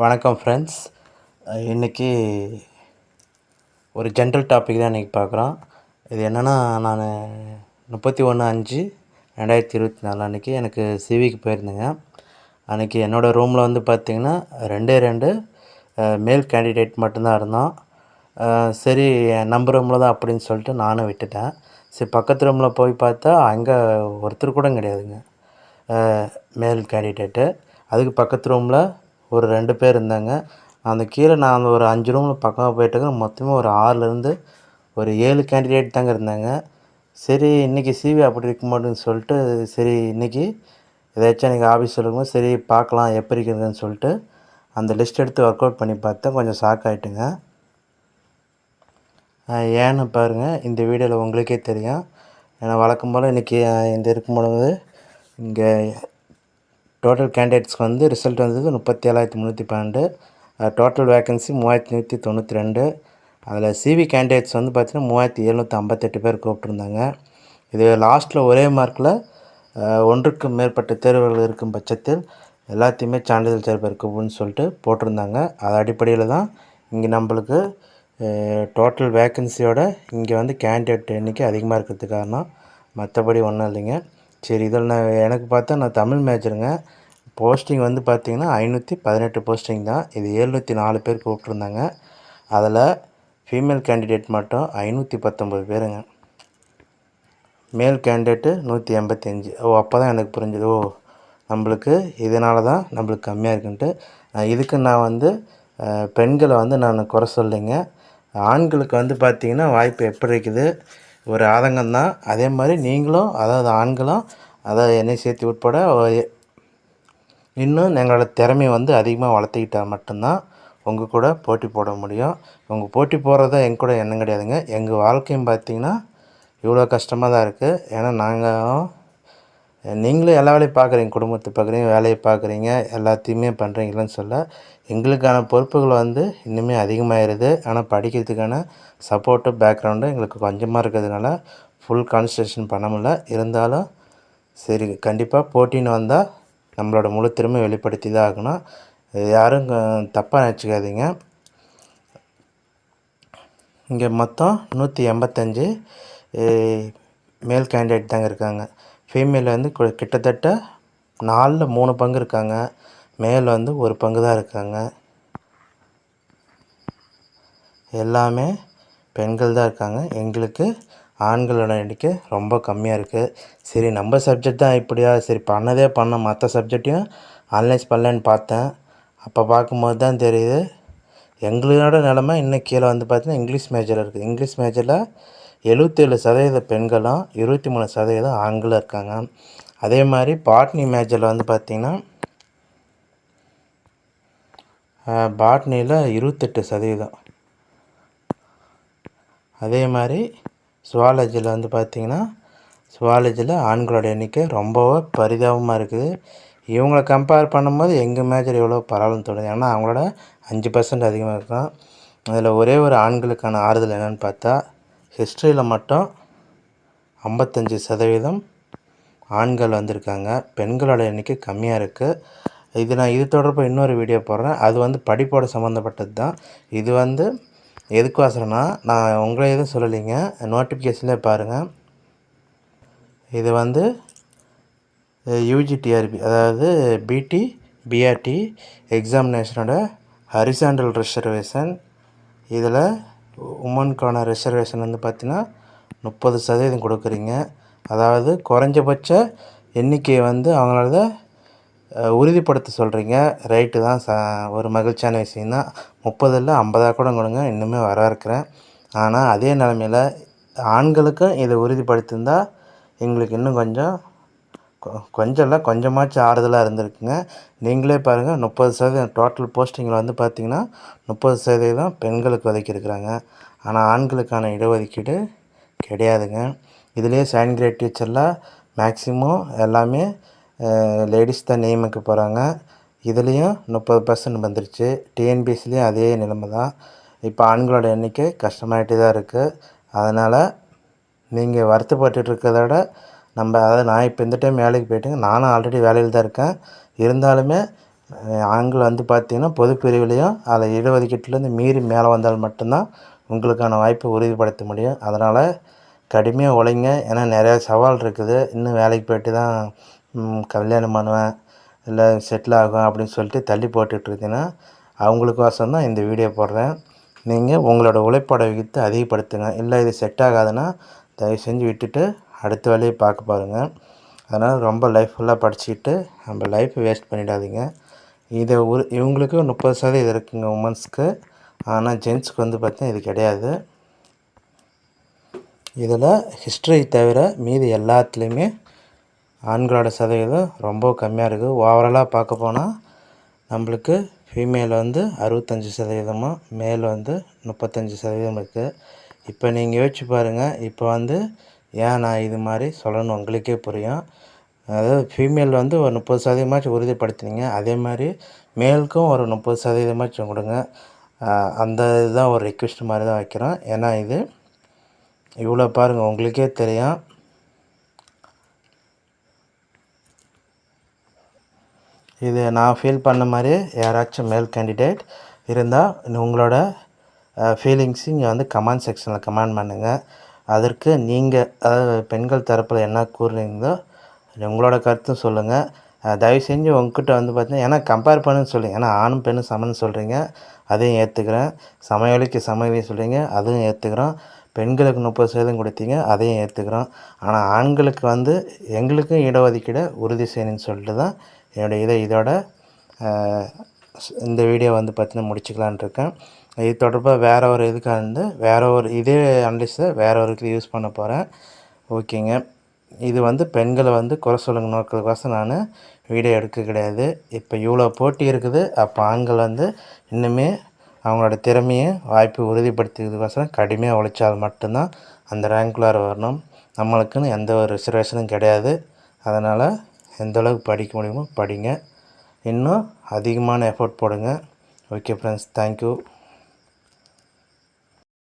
வணக்கம் ஃப்ரெண்ட்ஸ் இன்றைக்கி ஒரு ஜென்ரல் டாபிக் தான் இன்றைக்கி பார்க்குறோம். இது என்னென்னா நான் முப்பத்தி ஒன்று அஞ்சு ரெண்டாயிரத்தி இருபத்தி நாலு அன்றைக்கி எனக்கு சிவிக்கு போயிருந்தேங்க. அன்றைக்கி என்னோடய ரூமில் வந்து பார்த்திங்கன்னா ரெண்டே ரெண்டு மேல் கேண்டிடேட் மட்டும்தான் இருந்தோம். சரி சரி நம்ம ரூமில் தான் அப்படின்னு சொல்லிட்டு நானும் விட்டுட்டேன். சரி பக்கத்து ரூமில் போய் பார்த்தா அங்கே ஒருத்தர் கூட கிடையாதுங்க. மேல் கேண்டிடேட்டு அதுக்கு பக்கத்து ரூமில் ஒரு ரெண்டு பேர் இருந்தாங்க. அந்த கீழே நான் அந்த ஒரு அஞ்சு ரூமில் பக்கமாக போயிட்டுங்க மொத்தமாக ஒரு ஆறுலேருந்து ஒரு ஏழு கேண்டிடேட் தாங்க இருந்தாங்க. சரி இன்றைக்கி சிவி அப்படி இருக்க மாட்டேன்னு சொல்லிட்டு சரி இன்றைக்கி ஏதாச்சும் எனக்கு ஆஃபீஸ் இருக்கும்போது சரி பார்க்கலாம் எப்படி இருக்குதுன்னு சொல்லிட்டு அந்த லிஸ்ட் எடுத்து ஒர்க் அவுட் பண்ணி பார்த்தேன். கொஞ்சம் ஷாக் ஆகிட்டுங்க ஏன்னு பாருங்கள் இந்த வீடியோவில் உங்களுக்கே தெரியும். ஏன்னா வழக்கம் போல் இன்றைக்கி இந்த இருக்கும் பொழுது இங்கே டோட்டல் கேண்டிடேட்ஸ்க்கு வந்து ரிசல்ட் வந்தது முப்பத்தி ஏழாயிரத்தி முந்நூற்றி பன்னெண்டு டோட்டல் வேக்கன்சி மூவாயிரத்தி நூற்றி தொண்ணூற்றி ரெண்டு. அதில் சிவி கேண்டிடேட்ஸ் வந்து பார்த்திங்கன்னா மூவாயிரத்தி எழுநூற்றி ஐம்பத்தெட்டு பேர் கூப்பிட்ருந்தாங்க இது லாஸ்ட்டில் ஒரே மார்க்கில் ஒன்றுக்கு மேற்பட்ட தேர்வுகள் இருக்கும் பட்சத்தில் எல்லாத்தையுமே சான்றிதழ் சேர்ப்பதற்குன்னு சொல்லிட்டு போட்டிருந்தாங்க. அது அடிப்படையில் தான் இங்கே நம்மளுக்கு டோட்டல் வேக்கன்சியோட இங்கே வந்து கேண்டிடேட் எண்ணிக்கை அதிகமாக இருக்கிறதுக்கு காரணம். மற்றபடி ஒன்றும் இல்லைங்க. சரி இதில் நான் எனக்கு பார்த்தா நான் தமிழ் மேஜருங்க போஸ்டிங் வந்து பார்த்திங்கன்னா ஐநூற்றி பதினெட்டு போஸ்டிங் தான். இது எழுநூற்றி நாலு பேர் கூப்பிட்ருந்தாங்க அதில் ஃபீமேல் கேண்டிடேட் மட்டும் ஐநூற்றி பத்தொம்பது பேருங்க. மேல் கேண்டிடேட்டு நூற்றி எண்பத்தஞ்சு. ஓ அப்போ தான் எனக்கு புரிஞ்சுது. ஓ நம்மளுக்கு இதனால தான் நம்மளுக்கு கம்மியாக இருக்குன்ட்டு. இதுக்கு நான் வந்து பெண்களை வந்து நான் குறை சொல்லிங்க. ஆண்களுக்கு வந்து பார்த்திங்கன்னா வாய்ப்பு எப்படி இருக்குது? ஒரு ஆதங்கம் தான் அதே மாதிரி நீங்களும் அதாவது ஆண்களும் அதாவது என்னை சேர்த்து உட்பட இன்னும் எங்களோட திறமையை வந்து அதிகமாக வளர்த்துக்கிட்டால் மட்டும்தான் உங்கள் கூட போட்டி போட முடியும். உங்கள் போட்டி போடுறத எங்க கூட எண்ணம் கிடையாதுங்க. எங்கள் வாழ்க்கையும் பார்த்தீங்கன்னா இவ்வளோ கஷ்டமாக தான் இருக்குது ஏன்னா நாங்கள் நீங்களும் எல்லா வேலையும் பார்க்குறீங்க குடும்பத்தை பார்க்குறீங்க வேலையை பார்க்குறீங்க எல்லாத்தையுமே பண்ணுறீங்களேன்னு சொல்ல எங்களுக்கான பொறுப்புகள் வந்து இன்னுமே அதிகமாகிடுது ஆனால் படிக்கிறதுக்கான சப்போர்ட்டு பேக்ரவுண்டு எங்களுக்கு கொஞ்சமாக இருக்கிறதுனால ஃபுல் கான்சன்ட்ரேஷன் பண்ண முடியல. இருந்தாலும் சரி கண்டிப்பாக போட்டின்னு வந்தால் நம்மளோட முழு திறமை வெளிப்படுத்தி தான் ஆகணும் யாரும் தப்பாக நினச்சிக்காதீங்க. இங்கே மொத்தம் நூற்றி எண்பத்தஞ்சு மேல் கேண்டிடேட் தாங்க இருக்காங்க. ஃபீமேல் வந்து கிட்டத்தட்ட நாலில் மூணு பங்கு இருக்காங்க. மேல் வந்து ஒரு பங்கு தான் இருக்காங்க. எல்லாமே பெண்கள் தான் இருக்காங்க. எங்களுக்கு ஆண்களோட எண்ணிக்கை ரொம்ப கம்மியாக இருக்குது சரி நம்ம சப்ஜெக்ட் தான் இப்படியா? சரி பண்ணதே பண்ண மற்ற சப்ஜெக்டையும் அனலைஸ் பண்ணலன்னு பார்த்தேன். அப்போ பார்க்கும்போது தான் தெரியுது எங்களோட நிலமை இன்னும் கீழே வந்து பார்த்தீங்கன்னா இங்கிலீஷ் மேஜரில் இருக்குது இங்கிலீஷ் மேஜரில் எழுபத்தேழு சதவீத பெண்களும் இருபத்தி மூணு சதவீதம் ஆண்களும் இருக்காங்க. அதே மாதிரி பாட்னி மேஜரில் வந்து பார்த்திங்கன்னா பாட்னியில் இருபத்தெட்டு சதவீதம். அதே மாதிரி சுவாலஜியில் வந்து பார்த்திங்கன்னா சுவாலஜியில் ஆண்களோட எண்ணிக்கை ரொம்பவே பரிதாபமாக இருக்குது. இவங்களை கம்பேர் பண்ணும்போது எங்கள் மேஜர் எவ்வளோ பரவாயில்லன்னு தோணுது. ஏன்னா அவங்களோட அஞ்சு பர்சன்ட் அதிகமாக இருக்கும் அதில் ஒரே ஒரு ஆண்களுக்கான ஆறுதல் என்னென்னு பார்த்தா ஹிஸ்ட்ரியில் மட்டும் ஐம்பத்தஞ்சு சதவீதம் ஆண்கள் வந்திருக்காங்க. பெண்களோட எண்ணிக்கை கம்மியாக இருக்குது இது நான் இது தொடர்பாக இன்னொரு வீடியோ போடுறேன். அது வந்து படிப்போட சம்மந்தப்பட்டது தான். இது வந்து எதுக்கோசரம்னா நான் உங்களை எதுவும் சொல்லலைங்க. நோட்டிஃபிகேஷன்லேயே பாருங்கள் இது வந்து யூஜிடிஆர்பி அதாவது பிடி பிஆர்டி எக்ஸாமினேஷனோட ஹரிசாண்டல் ரிசர்வேஷன் இதில் உமனுக்கான ரிசர்வேஷன் வந்து பார்த்திங்கன்னா முப்பது சதவீதம் கொடுக்குறீங்க. அதாவது குறைஞ்சபட்ச எண்ணிக்கையை வந்து அவங்களத உறுதிப்படுத்த சொல்கிறீங்க ரைட்டு தான் ச ஒரு மகிழ்ச்சியான விஷயந்தான் முப்பதில் ஐம்பதாக கூட கொடுங்க இன்னுமே வர இருக்கிறேன். ஆனால் அதே நிலமையில் ஆண்களுக்கும் இதை உறுதிப்படுத்திருந்தால் எங்களுக்கு இன்னும் கொஞ்சம் கொஞ்சம் இல்லை கொஞ்சமாச்சும் ஆறுதலாக இருந்திருக்குங்க. நீங்களே பாருங்கள் முப்பது சதவீதம் டோட்டல் போஸ்டிங்கில் வந்து பார்த்திங்கன்னா முப்பது சதவீதம் பெண்களுக்கு ஒதுக்கியிருக்கிறாங்க. ஆனால் ஆண்களுக்கான இடஒதுக்கீடு கிடையாதுங்க. இதுலேயே செகண்ட் கிரேட் டீச்சரில் மேக்ஸிமம் எல்லாமே லேடிஸ் தான் நியமிக்க போகிறாங்க இதுலேயும் முப்பது பர்சன்ட் வந்துருச்சு. டிஎன்பிஎஸ்சிலையும் அதே நிலைமை தான். இப்போ ஆண்களோட எண்ணிக்கை கஷ்டமாயிட்டே தான் இருக்குது அதனால் நீங்கள் வருத்தப்பட்டுட்டு இருக்கிறத விட நம்ம அதாவது நான் இப்போ இந்த டைம் வேலைக்கு போயிட்டுங்க நானும் ஆல்ரெடி வேலையில் தான் இருக்கேன். இருந்தாலுமே ஆண்கள் வந்து பார்த்திங்கன்னா பொது பிரிவுலேயும் அதில் இடஒதுக்கீட்டுலேருந்து மீறி மேலே வந்தால் மட்டும்தான் உங்களுக்கான வாய்ப்பை உறுதிப்படுத்த முடியும். அதனால் கடுமையாக உழைங்க. ஏன்னா நிறையா சவால் இருக்குது. இன்னும் வேலைக்கு போயிட்டு தான் கல்யாணம் பண்ணுவேன். இல்லை செட்டில் ஆகும் அப்படின்னு சொல்லிட்டு தள்ளி போட்டுட்டு இருந்தீங்கன்னா அவங்களுக்கோசரம் தான் இந்த வீடியோ போடுறேன். நீங்கள் உங்களோட உழைப்பாடை விகிதத்தை அதிகப்படுத்துங்க. இல்லை இது செட் ஆகாதுன்னா தயவு செஞ்சு விட்டுட்டு அடுத்த வேலையை பார்க்க பாருங்கள் அதனால் ரொம்ப லைஃப் ஃபுல்லாக படிச்சுக்கிட்டு நம்ம லைஃப்பை வேஸ்ட் பண்ணிடாதீங்க. இதை ஒரு இவங்களுக்கு முப்பது சதவீதம் இருக்குங்க உமன்ஸ்க்கு ஆனால் ஜென்ஸுக்கு வந்து பார்த்தீங்கன்னா இது கிடையாது. இதில் ஹிஸ்ட்ரி தவிர மீதி எல்லாத்துலேயுமே ஆண்களோட சதவீதம் ரொம்ப கம்மியாக இருக்குது ஓவராலாக பார்க்க போனால் நம்மளுக்கு ஃபீமேல் வந்து அறுபத்தஞ்சி சதவீதமும் மேல் வந்து முப்பத்தஞ்சு சதவீதம் இருக்குது இப்போ நீங்கள் யோசிச்சு பாருங்கள் இப்போ வந்து ஏன் நான் இது மாதிரி சொல்லணும் உங்களுக்கே புரியும். அதாவது ஃபீமேல் வந்து ஒரு முப்பது சதவீதமாச்சும் உறுதிப்படுத்தினீங்க. அதே மாதிரி மேலுக்கும் ஒரு முப்பது சதவீதமாச்சும் கொடுங்க. அந்த இதுதான் ஒரு ரிக்வெஸ்ட் மாதிரி தான் வைக்கிறோம். ஏன்னா இது இவ்வளோ பாருங்கள் உங்களுக்கே தெரியும். இது நான் ஃபீல் பண்ண மாதிரி யாராச்சும் மேல் கேண்டிடேட் இருந்தால் உங்களோட ஃபீலிங்ஸ் இங்கே வந்து கமெண்ட் செக்ஷனில் கமெண்ட் பண்ணுங்கள் அதற்கு நீங்கள் அதாவது பெண்கள் தரப்பில் என்ன கூறுறீங்களோ உங்களோட கருத்தும் சொல்லுங்கள் தயவு செஞ்சு உங்ககிட்ட வந்து பார்த்தீங்கன்னா ஏன்னா கம்பேர் பண்ணுன்னு சொல்லுங்கள் ஏன்னா ஆணும் பெண்ணும் சமன்னு சொல்கிறீங்க அதையும் ஏற்றுக்கிறேன் சமவெளிக்கு சமவெளி சொல்கிறீங்க அதுவும் ஏற்றுக்கிறோம் பெண்களுக்கு முப்பது சதவீதம் கொடுத்தீங்க. அதையும் ஏற்றுக்கிறோம் ஆனால் ஆண்களுக்கு வந்து எங்களுக்கும் இடஒதுக்கீடை உறுதி செய்யணும்னு சொல்லிட்டு தான் என்னுடைய இதை இதோட இந்த வீடியோ வந்து பார்த்தீங்கன்னா முடிச்சுக்கலான் இருக்கேன். இது தொடர்பாக வேறு ஒரு இதுக்காக இருந்து வேறு ஒரு இதே அனலிஸை வேறு ஒரு இதுக்கு யூஸ் பண்ண போகிறேன் ஓகேங்க இது வந்து பெண்களை வந்து குறை சொல்லுங்க நோக்கிறதுக்கோசம் நான் வீடியோ எடுக்க கிடையாது. இப்போ இவ்வளோ போட்டி இருக்குது. அப்போ ஆண்கள் வந்து இன்னுமே அவங்களோட திறமையை வாய்ப்பு உறுதிப்படுத்திக்கிறதுக்கோசரம் கடுமையாக உழைச்சால் மட்டும்தான் அந்த ரேங்க்குள்ளார வரணும். நம்மளுக்குன்னு எந்த ஒரு ரிசர்வேஷனும் கிடையாது. அதனால் எந்தளவுக்கு படிக்க முடியுமோ படிங்க. இன்னும் அதிகமான எஃபோர்ட் போடுங்க. Okay friends thank you